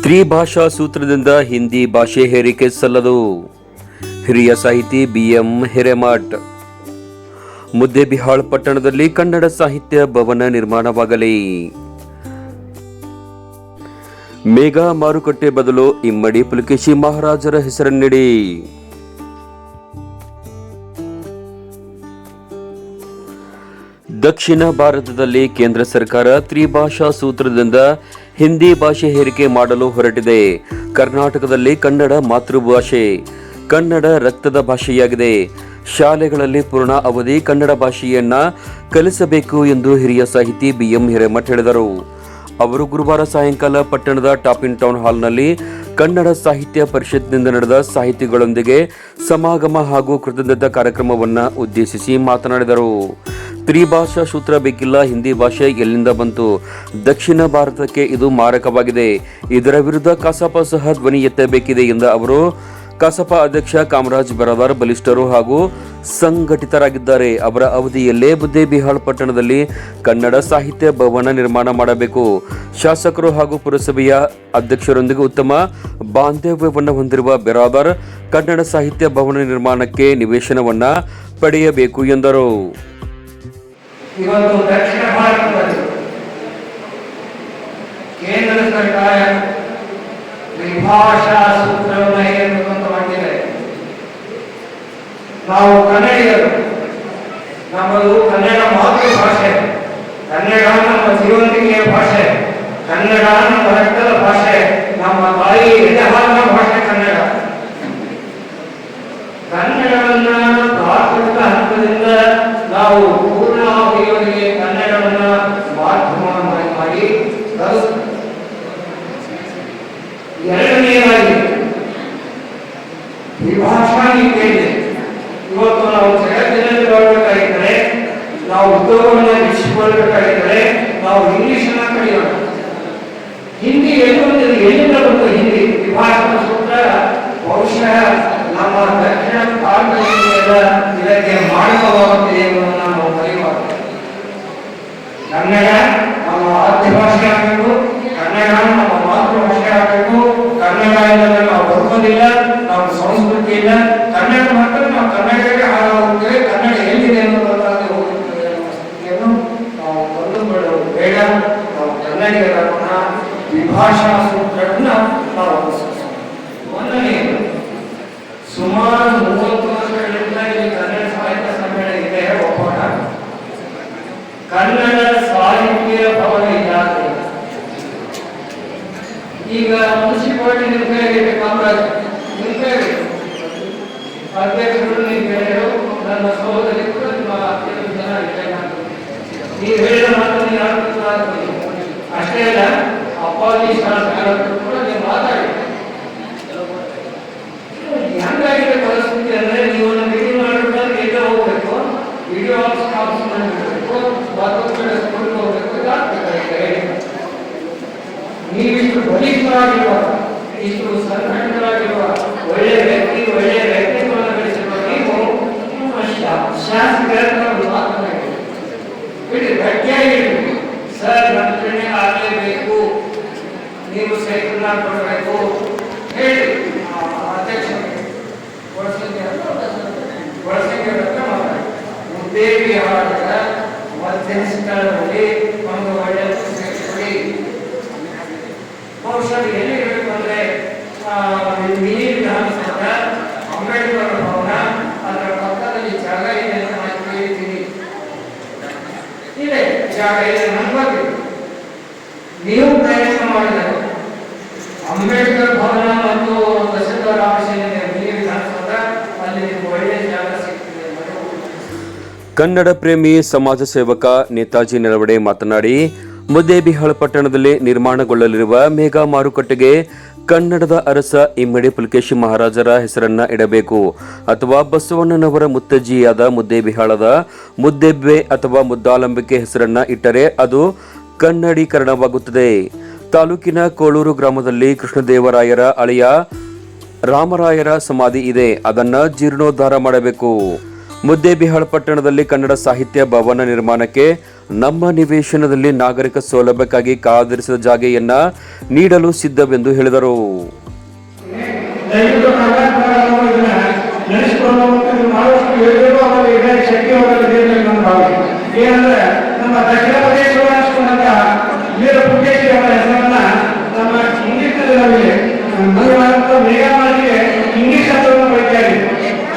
ತ್ರಿಭಾಷಾ ಸೂತ್ರದಿಂದ ಹಿಂದಿ ಭಾಷೆ ಹೇರಿಕೆ ಸಲ್ಲದು. ಹಿರಿಯ ಸಾಹಿತಿ ಬಿಎಂ ಹಿರೇಮಠ್. ಮುದ್ದೇಬಿಹಾಳ್ ಪಟ್ಟಣದಲ್ಲಿ ಕನ್ನಡ ಸಾಹಿತ್ಯ ಭವನ ನಿರ್ಮಾಣವಾಗಲಿ. ಮೇಘಾ ಮಾರುಕಟ್ಟೆ ಬದಲು ಇಮ್ಮಡಿ ಪುಲಕೇಶಿ ಮಹಾರಾಜರ ಹೆಸರನ್ನಿಡಿ. ದಕ್ಷಿಣ ಭಾರತದಲ್ಲಿ ಕೇಂದ್ರ ಸರ್ಕಾರ ತ್ರಿಭಾಷಾ ಸೂತ್ರದಿಂದ ಹಿಂದಿ ಭಾಷೆ ಹೇರಿಕೆ ಮಾಡಲು ಹೊರಟಿದೆ. ಕರ್ನಾಟಕದಲ್ಲಿ ಕನ್ನಡ ಮಾತೃಭಾಷೆ. ಕನ್ನಡ ರಕ್ತದ ಭಾಷೆಯಾಗಿದೆ. ಶಾಲೆಗಳಲ್ಲಿ ಪೂರ್ಣ ಅವಧಿ ಕನ್ನಡ ಭಾಷೆಯನ್ನ ಕಲಿಸಬೇಕು ಎಂದು ಹಿರಿಯ ಸಾಹಿತಿ ಬಿಎಂ ಹಿರೇಮಠ್ ಹೇಳಿದರು. ಅವರು ಗುರುವಾರ ಸಾಯಂಕಾಲ ಪಟ್ಟಣದ ಟಾಪಿನ್ ಟೌನ್ ಹಾಲ್ನಲ್ಲಿ ಕನ್ನಡ ಸಾಹಿತ್ಯ ಪರಿಷತ್ನಿಂದ ನಡೆದ ಸಾಹಿತಿಗಳೊಂದಿಗೆ ಸಮಾಗಮ ಹಾಗೂ ಕೃತಜ್ಞತಾ ಕಾರ್ಯಕ್ರಮವನ್ನು ಉದ್ದೇಶಿಸಿ ಮಾತನಾಡಿದರು. ತ್ರಿಭಾಷಾ ಸೂತ್ರ ಬೇಕಿಲ್ಲ, ಹಿಂದಿ ಭಾಷೆ ಎಲ್ಲಿಂದ ಬಂತು? ದಕ್ಷಿಣ ಭಾರತಕ್ಕೆ ಇದು ಮಾರಕವಾಗಿದೆ. ಇದರ ವಿರುದ್ಧ ಕಸಾಪ ಸಹ ಧ್ವನಿ ಎತ್ತಬೇಕಿದೆ ಎಂದ ಅವರು, ಕಸಪ ಅಧ್ಯಕ್ಷ ಕಾಮರಾಜ್ ಬರದಾರ್ ಬಲಿಷ್ಠರು ಹಾಗೂ ಸಂಘಟಿತರಾಗಿದ್ದಾರೆ. ಅವರ ಅವಧಿಯಲ್ಲೇ ಬುದ್ದೇಬಿಹಾಳ್ ಪಟ್ಟಣದಲ್ಲಿ ಕನ್ನಡ ಸಾಹಿತ್ಯ ಭವನ ನಿರ್ಮಾಣ ಮಾಡಬೇಕು. ಶಾಸಕರು ಹಾಗೂ ಪುರಸಭೆಯ ಅಧ್ಯಕ್ಷರೊಂದಿಗೆ ಉತ್ತಮ ಬಾಂಧವ್ಯವನ್ನು ಹೊಂದಿರುವ ಬಿರಾದಾರ್ ಕನ್ನಡ ಸಾಹಿತ್ಯ ಭವನ ನಿರ್ಮಾಣಕ್ಕೆ ನಿವೇಶನವನ್ನು ಪಡೆಯಬೇಕು ಎಂದರು. ಇವತ್ತು ದಕ್ಷಿಣ ಭಾರತದಲ್ಲಿ ಕೇಂದ್ರ ಸರ್ಕಾರ ತ್ರಿಭಾಷಾ ಸೂತ್ರವನ್ನು ಹೇರಬೇಕಂತ ಮಾಡಿದೆ. ನಾವು ಕನ್ನಡಿಗರು, ನಮ್ಮದು ಕನ್ನಡ ಮಾತೃಭಾಷೆ, ಕನ್ನಡ ನಮ್ಮ ಜೀವಂತಿಕೆಯ ಭಾಷೆ, ಕನ್ನಡ ನಮ್ಮ ರಕ್ತದ ಭಾಷೆ, ನಮ್ಮ ತಾಯಿ ಎದೆಹಾಲಿನ ಭಾಷೆ ಕನ್ನಡ ಕನ್ನಡವನ್ನ ಪ್ರಾಥಮಿಕ ಹಂತದಿಂದ ನಾವು ಪೂರ್ಣಾವಧಿಯವರೆಗೆ ಕನ್ನಡವನ್ನ ಮಾಧ್ಯಮವನ್ನಾಗಿ ಮಾಡಿ ಕಲಿಸ್ತೀವಿ. ಎರಡನೆಯದಾಗಿ ವಿಭಾಷಾ ಕೇಳಿದೆ. ಇವತ್ತು ನಾವು ಜಗತ್ತಿನಲ್ಲಿ ಬರಬೇಕಾಗಿದ್ದರೆ, ನಾವು ಉದ್ಯೋಗವನ್ನು ಹೆಚ್ಚಿಕೊಳ್ಳಬೇಕಾಗಿದ್ದರೆ ನಾವು ಇಂಗ್ಲಿಷನ್ನ ಕಲಿಯೋಣ. ಹಿಂದಿ ಬಂದಿದೆ? ಎಲ್ಲಿಂದ ಬಂತು ಹಿಂದಿ? ವಿಭಾಷಣ ಸೂತ್ರ ಬಹುಶಃ ನಮ್ಮ ದಕ್ಷಿಣ ಭಾರತದ ಇದಕ್ಕೆ ಮಾರಕವಾಗುತ್ತಿದೆ ಎಂಬುದನ್ನು ನಾವು ಕಲಿಯುವಾಗ. ಕನ್ನಡ ನಮ್ಮ ಆದ್ಯ ಭಾಷೆ ಆಗಬೇಕು. ಕನ್ನಡ ನಮ್ಮ ಮಾತೃಭಾಷೆ ಆಗಬೇಕು. ಕನ್ನಡ ನಾವು ಬದುಕೋದಿಲ್ಲ ನಮ್ಮ ಸಂಸ್ಕೃತಿ ಇಲ್ಲ ಕನ್ನಡ ಮಾತ್ರ ನಾವು ಕನ್ನಡಕ್ಕೆ ಹಾಳಾಗುತ್ತೇವೆ ಕನ್ನಡ ಎಲ್ಲಿದೆ ಅನ್ನೋದಾಗಿ ಹೋಗುತ್ತದೆ ಅನ್ನೋ ಸ್ಥಿತಿಯನ್ನು ನಾವು ಕಂಡುಕೊಳ್ಳುವುದು ಬೇಡ ನಾವು ಕನ್ನಡಿಗರನ್ನ ವಿಭಾಷಾ ಸೂತ್ರಗಳನ್ನ ನಾವು ಒಂದನೆಯದು ಸುಮಾರು ಮೂವತ್ತು ವರ್ಷಗಳಿಂದ ಇಲ್ಲಿ ಕನ್ನಡ ಸಾಹಿತ್ಯ ಸಮ್ಮೇಳನ ಇದೆ ಒಪ್ಪೋಣ ಕನ್ನಡ ಸಾಹಿತ್ಯ ಭವನ ಇಲಾಖೆ ಈಗ ಮುನ್ಸಿಪಾಲಿಟಿ ನಿರ್ಣಯ ಕಾಮರಾಜ್ ನಿರ್ಣಯ ಅಧ್ಯಕ್ಷರು ನಿರ್ಣಯರು ನನ್ನ ಸಹೋದರಿ ಕೂಡ ನಿಮ್ಮ ಕೆಲವು ಜನ. ನೀವು ನೀವಿಷ್ಟು ಬಲಿಷ್ಠರಾಗಿರುವ ಇಷ್ಟು ಸಂಘಟನೆಗಳಾಗಿರುವ ಒಳ್ಳೆ ವ್ಯಕ್ತಿ ಒಳ್ಳೆ ವ್ಯಕ್ತಿತ್ವವನ್ನು ಬೆಳೆಸಿರುವ ನೀವು ನಿಮ್ಮ ಶಾ- ಶಾಸಕರ ಒಂದು ಮಾತನಾಡಿ ಬಿಡಿ ಗಟ್ಟಿಯಾಗಿ ಇರ್ಬೇಕು. ಸರ್ ನಮ್ಮ ಕಡೆ ಆಗಲೇಬೇಕು ಸೈಕಲ್ನ ಕೊಡಬೇಕು ಹೇಳಿ. ಆ, ಅಧ್ಯಕ್ಷರಿಗೆ. ಒಳಸಂಖ್ಯೆ ಒಳಸಂಖ್ಯೆ ಹತ್ರ ಮಾತಾಡಿ. ಉದ್ದೇವಿ ಆಡಳಿತ ಮಧ್ಯಸ್ಥಳದಲ್ಲಿ ಒಂದು ಒಳ್ಳೆಯ ಸೇರಿಸಿ ಬಹುಶಃ ಎಲ್ಲಿ ಹೇಳಬೇಕಂದ್ರೆ ಮಿನಿ ವಿಧಾನಸೌಧ ಅಂಬೇಡ್ಕರ್ ಭವನ ಅದರ ಪಕ್ಕದಲ್ಲಿ ಜಾಗ ಇದೆ ಅಂತ ನಾನು ಕೇಳಿದ್ದೀನಿ. ಇದೆ ಜಾಗ ಇದೆ ನನ್ಗೆ ನೀವು ಪ್ರಯತ್ನ ಮಾಡಿದರೆ ಅಂಬೇಡ್ಕರ್ ಭವನ ಮತ್ತು ಬಸವ ರಾಮಶೇನೆ ಮಿನಿ ವಿಧಾನಸೌಧ ಅಲ್ಲಿ ನಿಮ್ಗೆ ಒಳ್ಳೆಯ ಜಾಗ ಸಿಗ್ತದೆ ಅನ್ನೋದು ಕನ್ನಡ ಪ್ರೇಮಿ ಸಮಾಜ ಸೇವಕ ನೇತಾಜಿ ನೆಲವಡೆ ಮಾತನಾಡಿ ಮುದ್ದೇಬಿಹಾಳ ಪಟ್ಟಣದಲ್ಲಿ ನಿರ್ಮಾಣಗೊಳ್ಳಲಿರುವ ಮೇಘಾ ಮಾರುಕಟ್ಟೆಗೆ ಕನ್ನಡದ ಅರಸ ಇಮ್ಮಡಿ ಪುಲಕೇಶಿ ಮಹಾರಾಜರ ಹೆಸರನ್ನ ಇಡಬೇಕು. ಅಥವಾ ಬಸವಣ್ಣನವರ ಮುತ್ತಜ್ಜಿಯಾದ ಮುದ್ದೇಬಿಹಾಳದ ಮುದ್ದೆಬ್ಬೆ ಅಥವಾ ಮುದ್ದಾಲಂಬಿಕೆ ಹೆಸರನ್ನ ಇಟ್ಟರೆ ಅದು ಕನ್ನಡೀಕರಣವಾಗುತ್ತದೆ. ತಾಲೂಕಿನ ಕೋಳೂರು ಗ್ರಾಮದಲ್ಲಿ ಕೃಷ್ಣದೇವರಾಯರ ಅಳಿಯ ರಾಮರಾಯರ ಸಮಾಧಿ ಇದೆ. ಅದನ್ನು ಜೀರ್ಣೋದ್ಧಾರ ಮಾಡಬೇಕು. ಮುದ್ದೇಬಿಹಾಳ್ ಪಟ್ಟಣದಲ್ಲಿ ಕನ್ನಡ ಸಾಹಿತ್ಯ ಭವನ ನಿರ್ಮಾಣಕ್ಕೆ ನಮ್ಮ ನಿವೇಶನದಲ್ಲಿ ನಾಗರಿಕ ಸೌಲಭ್ಯಕ್ಕಾಗಿ ಕಾದಿರಿಸಿದ ಜಾಗೆಯನ್ನ ನೀಡಲು ಸಿದ್ಧವೆಂದು ಹೇಳಿದರು. ದಯವಿಟ್ಟು ಕರ್ನಾಟಕ ಇದನ್ನ ನಡೆಸಿಕೊಂಡು ಮತ್ತು ಇದು ಮಾಡುವಷ್ಟು ಯೋಗ್ಯರು ಅವರ ಇದೆ ಶಕ್ತಿ ಅವರಲ್ಲಿ ಇದೆ ಅಂತ ನನ್ನ ಭಾವನೆ ಏನಂದ್ರೆ ನಮ್ಮ ದಕ್ಷಿಣ ಪ್ರದೇಶವನ್ನು ಹಂಚಿಕೊಂಡಂತ ವೀರ ಪುಟ್ಟೇಶಿ ಅವರ ಹೆಸರನ್ನ ನಮ್ಮ ಇಂಗ್ಲಿಷ್ನಲ್ಲಿ ನಾವಿಲ್ಲಿ ಮನೆಯಾದಂಥ ಮೇಘಮಾಲಿಗೆ ಇಂಗ್ಲಿಷ್ ಶಬ್ದವನ್ನು ಬಳಕೆ ಆಗಿದೆ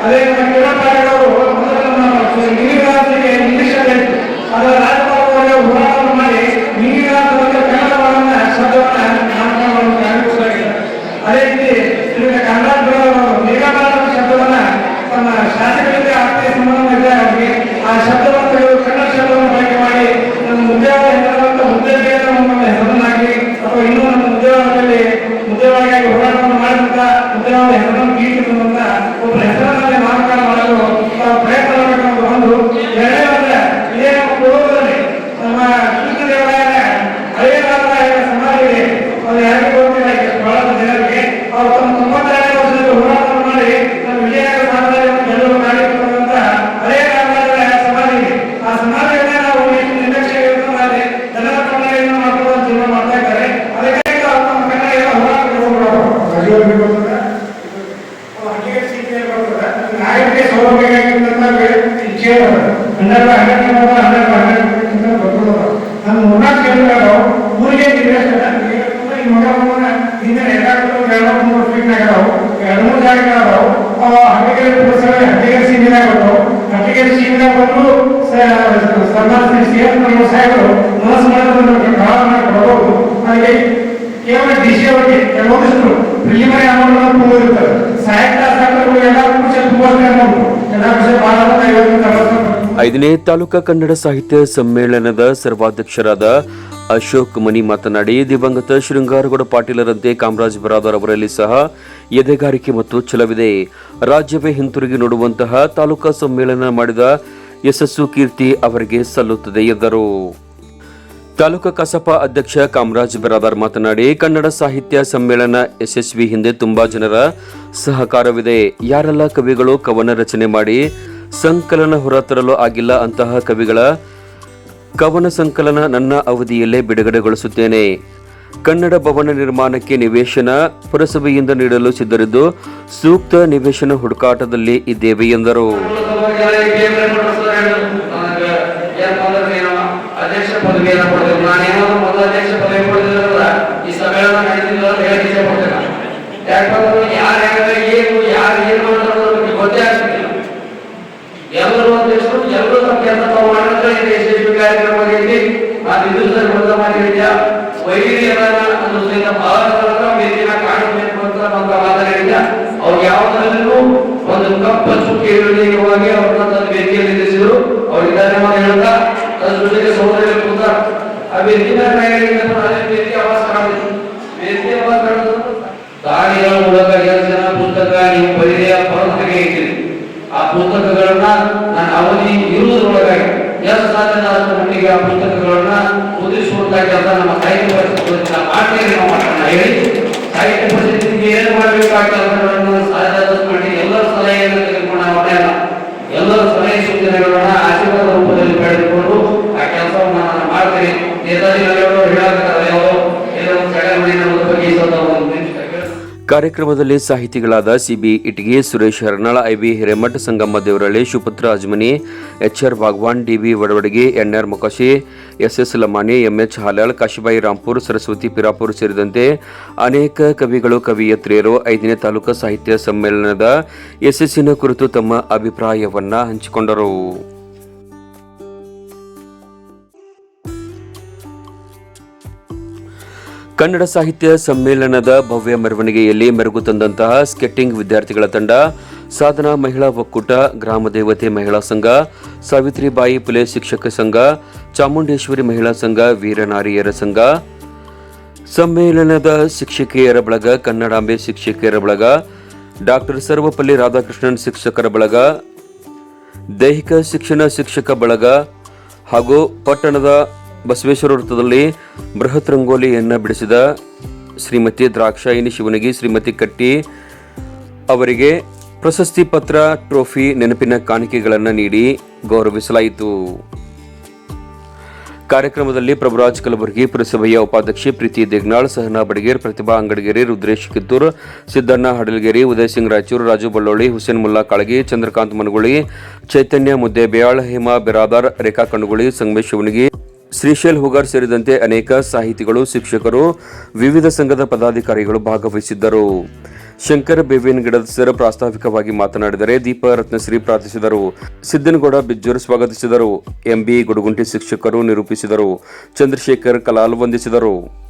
ಅದೇ ನಮ್ಮ ಕಿರಣ್ ಪಾಟೀಲ್ ಅವರು ಮೊದಲು ನಮ್ಮ ಗಿರಿರಾಜರಿಗೆ ಇಂಗ್ಲಿಷ್ ಅಲ್ಲಿ ಇತ್ತು ಅದರ ಹೋರಾಟವನ್ನು ಮಾಡಿ ಗಿರಿರಾಜರಿಗೆ ಕನ್ನಡವನ್ನ ಶಬ್ದವನ್ನ ಅನುಭವಿಸಲಾಗಿದೆ ಅದೇ ರೀತಿ ಈಗ ಕನ್ನಡ ಮೇಘಮಾಲ ಶಬ್ದವನ್ನ ತಮ್ಮ ಶಾಸಕರಿಗೆ ಆತ್ಮೀಯ ಸಂಬಂಧ ಆ ಶಬ್ದವನ್ನು ಕನ್ನಡ ಶಬ್ದವನ್ನು ಮಾಡಿ ನಮ್ಮ ಉದ್ಯೋಗ ಹೆಸರಾದಂಥ ಉದ್ಯೋಗ ನಮ್ಮ ಅಥವಾ ಇನ್ನೂ ನಮ್ಮ ಉದ್ಯೋಗದಲ್ಲಿ ನಮ್ಮ ಮೂರ್ನಾಲ್ಕು ಕೇಂದ್ರಗಳು ಊರಿಗೆ ಮಗನ ಹಿಂದೆ ಎರಡಾದ್ರು ಎರಡು ಮೂರು ಎರಡು ಮೂರು ಜಾಗಗಳದಾವು ಅವ ಹಟ್ಟಿಗೆರೆ ಪುರಸಭೆ ಸೀಮಿನಾಗ ಬರ್ತಾವು ಹಟ್ಟಿಗೆರೆ ಸೀಮಿನಾಗ ಬಂದು ಸನ್ಮಾನ ಸಿ ಎಂ ನಮ್ಮ ಸಾಹೇಬರು ಮನಸ್ಸು ಮಾಡಿದ್ರೆ ಕಾಳನ್ನ ಕೊಡಬಹುದು ಹಾಗೆ ಕೇವಲ ಡಿ ಸಿ ಅವರಿಗೆ ಶಾಸಕರು ಎಲ್ಲ ತುಂಬುವಷ್ಟೇ ಅಮೌಂಟ್ ಎಲ್ಲ ಖುಷಿ ಭಾಳ ಐವತ್ತು ಐದನೇ ತಾಲೂಕಾ ಕನ್ನಡ ಸಾಹಿತ್ಯ ಸಮ್ಮೇಳನದ ಸರ್ವಾಧ್ಯಕ್ಷರಾದ ಅಶೋಕ್ ಮನಿ ಮಾತನಾಡಿ, ದಿವಂಗತ ಶೃಂಗಾರಗೌಡ ಪಾಟೀಲರಂತೆ ಕಾಮರಾಜ್ ಬರಾದರ್ ಅವರಲ್ಲಿ ಸಹ ಎದೆಗಾರಿಕೆ ಮತ್ತು ಛಲವಿದೆ. ರಾಜ್ಯವೇ ಹಿಂತಿರುಗಿ ನೋಡುವಂತಹ ತಾಲೂಕಾ ಸಮ್ಮೇಳನ ಮಾಡಿದ ಯಶಸ್ಸು ಕೀರ್ತಿ ಅವರಿಗೆ ಸಲ್ಲುತ್ತದೆ ಎಂದರು. ತಾಲೂಕಾ ಕಸಾಪ ಅಧ್ಯಕ್ಷ ಕಾಮರಾಜ್ ಬರಾದಾರ್ ಮಾತನಾಡಿ, ಕನ್ನಡ ಸಾಹಿತ್ಯ ಸಮ್ಮೇಳನ ಯಶಸ್ವಿ ಹಿಂದೆ ತುಂಬಾ ಜನರ ಸಹಕಾರವಿದೆ. ಯಾರೆಲ್ಲ ಕವಿಗಳು ಕವನ ರಚನೆ ಮಾಡಿ ಸಂಕಲನ ಹೊರತರಲು ಆಗಿಲ್ಲ ಅಂತಹ ಕವಿಗಳ ಕವನ ಸಂಕಲನ ನನ್ನ ಅವಧಿಯಲ್ಲೇ ಬಿಡುಗಡೆಗೊಳಿಸುತ್ತೇನೆ. ಕನ್ನಡ ಭವನ ನಿರ್ಮಾಣಕ್ಕೆ ನಿವೇಶನ ಪುರಸಭೆಯಿಂದ ನೀಡಲು ಸಿದ್ಧರಿದ್ದು, ಸೂಕ್ತ ನಿವೇಶನ ಹುಡುಕಾಟದಲ್ಲಿ ಇದ್ದೇವೆ ಎಂದರು. ಎಲ್ಲರೂ ಅಧ್ಯಕ್ಷರು ಎಲ್ಲರೂ ತಮ್ಮ ಕೆಲಸ ತಾವು ಮಾಡಿದ್ರೆ ಇದು ಯಶಸ್ವಿ ಕಾರ್ಯಕ್ರಮ ಆಗೈತಿ ನಾನು ಇದು ಸರ್ ಮೊದಲ ಮಾತಾಡಿದ್ಯಾ ವೈದ್ಯರಿ ಅನ್ನೋದ್ರಿಂದ ಬಹಳ ಸಲ ವೇದಿನ ಕಾಣಬೇಕು ಅಂತ ನಮ್ಮ ಮಾತಾಡಿದ್ಯಾ ಅವ್ರು ಯಾವುದರಲ್ಲೂ ಒಂದು ಕಪ್ಪ ಚುಕ್ಕಿ ಇರುವಾಗಿ ಅವ್ರನ್ನ ತನ್ನ ವೇದಿಕೆಯಲ್ಲಿ ನಿಲ್ಲಿಸಿದ್ರು ಅವ್ರಿಗೆ ಧನ್ಯವಾದ ಹೇಳ್ತಾ ಅದ್ರ ಜೊತೆಗೆ ಸಹೋದರಿ ಕೂತ ಆ ವೇದಿನ ವೇದಿಕೆ ಆವಾಸ ಕಾಣಿದ್ರು ವೇದಿಕೆ ಆವಾಸ ಕಾಣಿದ್ರು ದಾರಿಗಳ ಮೂಲಕ ಎಷ್ಟು ಜನ ಪುಸ್ತಕ ನೀವು ಬರೆಯ ಪರಸ್ಪರಿಗೆ ಇಟ್ಟಿರಿ ಆ ಪುಸ್ತಕಗಳನ್ನ ನನ್ನ ಅವಧಿ ಇರುವುದರೊಳಗಾಗಿ ಎಷ್ಟು ಸಾಧ್ಯ ಮಟ್ಟಿಗೆ ಆ ಪುಸ್ತಕಗಳನ್ನ ಮುದ್ರಿಸುವಂತ ಕೆಲಸ ನಮ್ಮ ಸಾಹಿತ್ಯ ಪರಿಸ್ಥಿತಿ ಮಾಡ್ತೇವೆ ನಾವು ಮಾತನ್ನ ಹೇಳಿ, ಸಾಹಿತ್ಯ ಪರಿಸ್ಥಿತಿಗೆ ಏನು ಮಾಡಬೇಕು ಆ ಕೆಲಸಗಳನ್ನು ಸಾಧ್ಯವಾದಷ್ಟು ಮಾಡಿ ಎಲ್ಲರ ಸಲಹೆಯನ್ನು ತೆಗೆದುಕೊಂಡು ಹೊಣೆಯಲ್ಲ ಎಲ್ಲರ ಸಲಹೆ ಸೂಚನೆಗಳನ್ನ ಆಶೀರ್ವಾದ ರೂಪದಲ್ಲಿ ಪಡೆದುಕೊಂಡು ಆ ಕೆಲಸವನ್ನು ನಾನು ಮಾಡ್ತೀನಿ. ನೇತಾಜಿ ನಗರವರು ಹೇಳಬೇಕಾದ್ರೆ ಯಾವುದೋ, ಏನೋ ಚಳವಳಿನ ಒಂದು ಬಗ್ಗೆ ಈ ಕಾರ್ಯಕ್ರಮದಲ್ಲಿ ಸಾಹಿತಿಗಳಾದ CB Itagi, Suresh Harnal, IB Hiremath Sangamma Devaralli Shivaputra Ajmani H R Bhagwan, DB Vadavadagi, NR Mokashi S S Lamani MH Halal, Kashibai Rampur, Saraswati Pirapur ಸೇರಿದಂತೆ ಅನೇಕ ಕವಿಗಳು, ಕವಿಯತ್ರಿಯರು ಐದನೇ ತಾಲೂಕು ಸಾಹಿತ್ಯ ಸಮ್ಮೇಳನದ ಯಶಸ್ಸಿನ ಕುರಿತು ತಮ್ಮ ಅಭಿಪ್ರಾಯವನ್ನು ಹಂಚಿಕೊಂಡರು. ಕನ್ನಡ ಸಾಹಿತ್ಯ ಸಮ್ಮೇಳನದ ಭವ್ಯ ಮೆರವಣಿಗೆಯಲ್ಲಿ ಮೆರುಗು ತಂದಂತಹ ಸ್ಕೆಟ್ಟಿಂಗ್ ವಿದ್ಯಾರ್ಥಿಗಳ ತಂಡ, ಸಾಧನಾ ಮಹಿಳಾ ಒಕ್ಕೂಟ, ಗ್ರಾಮ ದೇವತೆ ಮಹಿಳಾ ಸಂಘ, ಸಾವಿತ್ರಿಬಾಯಿ ಪುಲೆ ಶಿಕ್ಷಕ ಸಂಘ, ಚಾಮುಂಡೇಶ್ವರಿ ಮಹಿಳಾ ಸಂಘ ವೀರನಾರಿಯರ ಸಂಘ. ಸಮ್ಮೇಳನದ ಶಿಕ್ಷಕಿಯರ ಬಳಗ, ಕನ್ನಡಾಂಬೆ ಶಿಕ್ಷಕಿಯರ ಬಳಗ, ಡಾಕ್ಟರ್ ಸರ್ವಪಲ್ಲಿ ರಾಧಾಕೃಷ್ಣನ್ ಶಿಕ್ಷಕರ ಬಳಗ, ದೈಹಿಕ ಶಿಕ್ಷಣ ಶಿಕ್ಷಕ ಬಳಗ ಹಾಗೂ ಪಟ್ಟಣದ ಬಸವೇಶ್ವರ ವೃತ್ತದಲ್ಲಿ ಬೃಹತ್ ರಂಗೋಲಿಯನ್ನು ಬಿಡಿಸಿದ ಶ್ರೀಮತಿ ದ್ರಾಕ್ಷಾಯಿನಿ ಶಿವನಗಿ ಶ್ರೀಮತಿ ಕಟ್ಟಿ ಅವರಿಗೆ ಪ್ರಶಸ್ತಿ ಪತ್ರ, ಟ್ರೋಫಿ, ನೆನಪಿನ ಕಾಣಿಕೆಗಳನ್ನು ನೀಡಿ ಗೌರವಿಸಲಾಯಿತು. ಕಾರ್ಯಕ್ರಮದಲ್ಲಿ ಪ್ರಭುರಾಜ್ ಕಲಬುರಗಿ ಪುರಸಭೆಯ ಉಪಾಧ್ಯಕ್ಷೆ ಪ್ರೀತಿ ದೇಗ್ನಾಳ್, ಸಹನಾ ಬಡಗೇರ್, ಪ್ರತಿಭಾ ಅಂಗಡಿಗೇರಿ, ರುದ್ರೇಶ್ ಕಿತ್ತೂರ್, ಸಿದ್ದಣ್ಣ ಹಡಲ್ಗೇರಿ, ಉದಯ್ ಸಿಂಗ್ ರಾಯಚೂರು, ರಾಜು ಬಳ್ಳೋಳಿ, ಹುಸೇನ್ ಮುಲ್ಲಾ ಕಾಳಗಿ, ಚಂದ್ರಕಾಂತ್ ಮನಗುಳಿ, ಚೈತನ್ಯ ಮುದ್ದೇಬೇಯಾಳ್, ಹೇಮಾ ಬಿರಾದಾರ್, ರೇಖಾ ಕಣ್ಗುಳಿ, ಸಂಗಮೇಶ್ ಶಿವನಗಿ ಶ್ರೀಶೈಲ್ ಹುಗಾರ್ ಸೇರಿದಂತೆ ಅನೇಕ ಸಾಹಿತಿಗಳು, ಶಿಕ್ಷಕರು, ವಿವಿಧ ಸಂಘದ ಪದಾಧಿಕಾರಿಗಳು ಭಾಗವಹಿಸಿದ್ದರು. ಶಂಕರ ಬೇವಿನ ಗಿಡದ ಸರ್ ಪ್ರಾಸ್ತಾವಿಕವಾಗಿ ಮಾತನಾಡಿದರೆ ದೀಪ ರತ್ನಶ್ರೀ ಪ್ರಾರ್ಥಿಸಿದರು. ಸಿದ್ದನಗೌಡ ಬಿಜ್ಜೂರು ಸ್ವಾಗತಿಸಿದರು. ಎಂಬಿ ಗುಡುಗುಂಟಿ ಶಿಕ್ಷಕರು ನಿರೂಪಿಸಿದರು. ಚಂದ್ರಶೇಖರ್ ಕಲಾಲ್ ವಂದಿಸಿದರು.